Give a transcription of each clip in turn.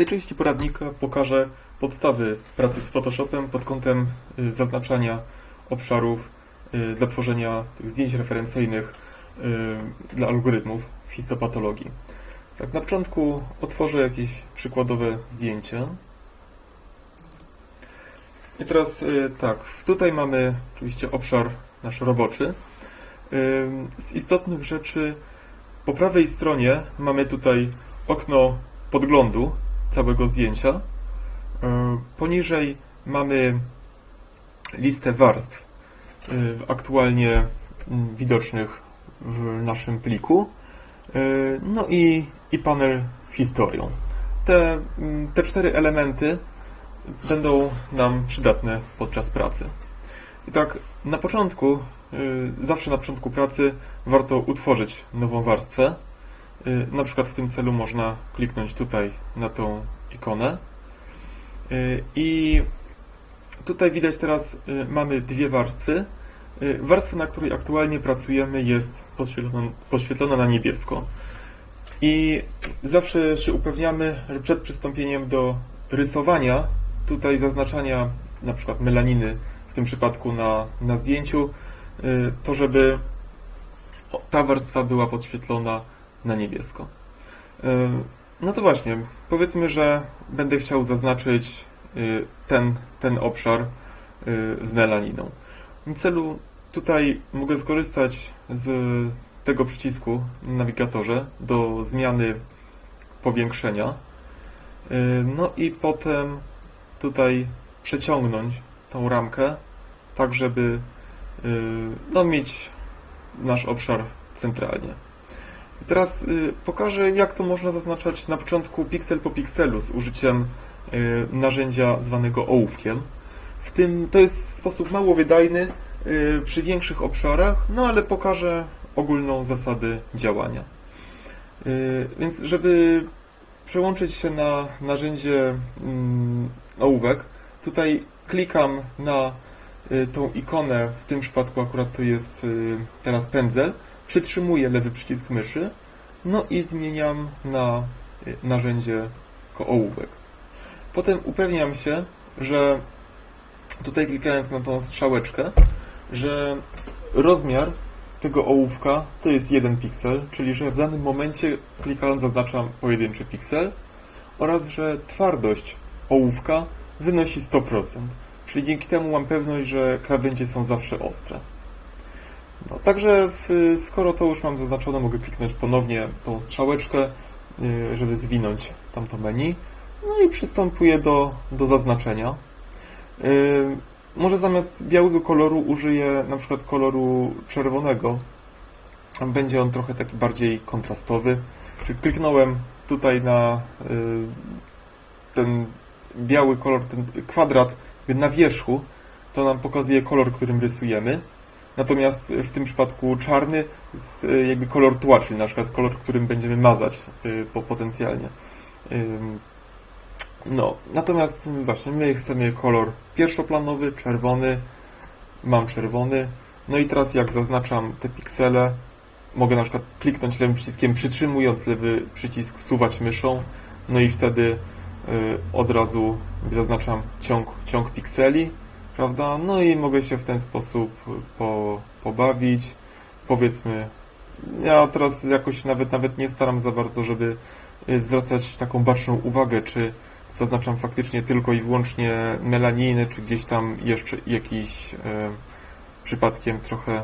tej części poradnika pokażę podstawy pracy z Photoshopem pod kątem y, zaznaczania obszarów y, dla tworzenia tych zdjęć referencyjnych y, dla algorytmów w histopatologii. Tak, na początku otworzę jakieś przykładowe zdjęcie. I teraz tak, tutaj mamy oczywiście obszar nasz roboczy. Z istotnych rzeczy po prawej stronie mamy tutaj okno podglądu całego zdjęcia. Y, Poniżej mamy listę warstw y, aktualnie mm, widocznych w naszym pliku. Y, No i, i panel z historią. Te, mm, te cztery elementy będą nam przydatne podczas pracy. I tak, na początku, zawsze na początku pracy warto utworzyć nową warstwę. Y, Na przykład w tym celu można kliknąć tutaj na tą ikonę. Y, I tutaj widać teraz, y, mamy dwie warstwy. Warstwa, na której aktualnie pracujemy, jest podświetlona, podświetlona na niebiesko. I zawsze się upewniamy, że przed przystąpieniem do rysowania, tutaj zaznaczania na przykład melaniny, w tym przypadku na, na zdjęciu, to żeby ta warstwa była podświetlona na niebiesko. Y, No to właśnie, powiedzmy, że będę chciał zaznaczyć y, ten, ten obszar y, z melaniną. W celu tutaj mogę skorzystać z tego przycisku na nawigatorze do zmiany powiększenia. Y, No i potem tutaj przeciągnąć tą ramkę, tak żeby no, mieć nasz obszar centralnie. Teraz y, pokażę, jak to można zaznaczać na początku piksel po pikselu z użyciem y, narzędzia zwanego ołówkiem. W tym to jest sposób mało wydajny y, przy większych obszarach, no ale pokażę ogólną zasadę działania. Więc żeby przełączyć się na narzędzie mm, ołówek, tutaj klikam na tą ikonę, w tym przypadku akurat to jest teraz pędzel, przytrzymuję lewy przycisk myszy, no i zmieniam na y, narzędzie ołówek. Potem upewniam się, że tutaj klikając na tą strzałeczkę, że rozmiar tego ołówka to jest jeden piksel, czyli że w danym momencie klikając zaznaczam pojedynczy piksel oraz że twardość ołówka wynosi 100%, czyli dzięki temu mam pewność, że krawędzie są zawsze ostre. No, także w, skoro to już mam zaznaczone, mogę kliknąć ponownie tą strzałeczkę, y, żeby zwinąć tamto menu. No i przystępuję do, do zaznaczenia. Y, Może zamiast białego koloru użyję na przykład koloru czerwonego. Będzie on trochę taki bardziej kontrastowy. Kliknąłem tutaj na y, ten biały kolor, ten kwadrat na wierzchu, to nam pokazuje kolor, którym rysujemy. Natomiast w tym przypadku czarny jest y, jakby kolor tła, czyli na przykład kolor, którym będziemy mazać y, po, potencjalnie. No, natomiast właśnie my chcemy kolor pierwszoplanowy, czerwony. Mam czerwony. No i teraz jak zaznaczam te piksele, mogę na przykład kliknąć lewym przyciskiem, przytrzymując lewy przycisk, wsuwać myszą. No i wtedy y, od razu zaznaczam ciąg, ciąg pikseli, prawda? No i mogę się w ten sposób po, pobawić. Powiedzmy, ja teraz jakoś nawet, nawet nie staram za bardzo, żeby y, zwracać taką baczną uwagę, czy zaznaczam faktycznie tylko i wyłącznie melaniny, czy gdzieś tam jeszcze jakiś e, przypadkiem trochę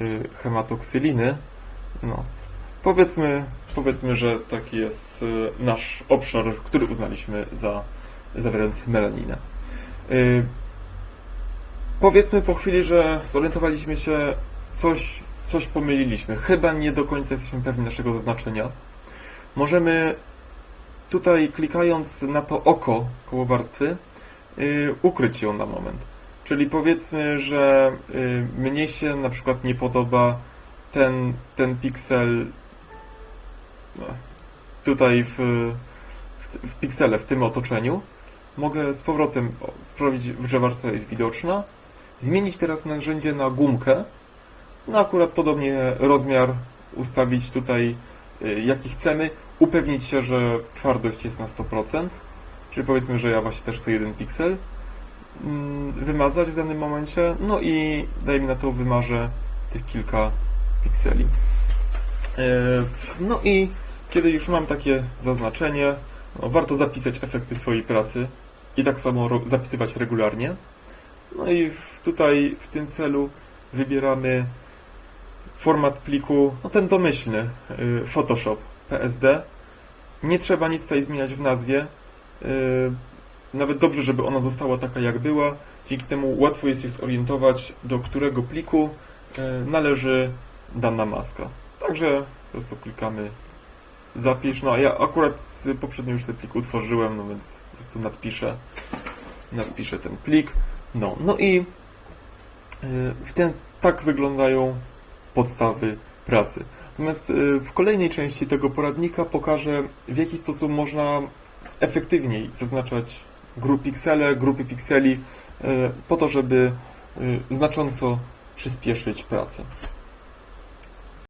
y, hematoksyliny. No. Powiedzmy, powiedzmy, że taki jest y, nasz obszar, który uznaliśmy za zawierający melaninę. Y, Powiedzmy po chwili, że zorientowaliśmy się, coś, coś pomyliliśmy. Chyba nie do końca jesteśmy pewni naszego zaznaczenia. Możemy tutaj klikając na to oko koło warstwy, y, ukryć ją na moment. Czyli powiedzmy, że y, mnie się na przykład nie podoba ten, ten piksel no, tutaj w, w, w piksele, w tym otoczeniu. Mogę z powrotem o, sprawdzić, że warstwa jest widoczna. Zmienić teraz narzędzie na gumkę. No akurat podobnie rozmiar ustawić tutaj y, jaki chcemy. upewnić się, że twardość jest na 100%, czyli powiedzmy, że ja właśnie też chcę jeden piksel mm, wymazać w danym momencie, no i dajmy na to wymarzę tych kilka pikseli. E, No i kiedy już mam takie zaznaczenie, no, warto zapisać efekty swojej pracy i tak samo zapisywać regularnie. No i w, tutaj w tym celu wybieramy format pliku, no ten domyślny, y, Photoshop PSD. Nie trzeba nic tutaj zmieniać w nazwie. Y, Nawet dobrze, żeby ona została taka jak była. Dzięki temu łatwo jest się zorientować, do którego pliku y, należy dana maska. Także po prostu klikamy zapisz. No a ja akurat poprzednio już ten plik utworzyłem, no więc po prostu nadpiszę, nadpiszę ten plik. No, no i w ten, tak wyglądają podstawy pracy. Natomiast y, w kolejnej części tego poradnika pokażę, w jaki sposób można efektywniej zaznaczać gru piksele, grupy pikseli, y, po to, żeby y, znacząco przyspieszyć pracę.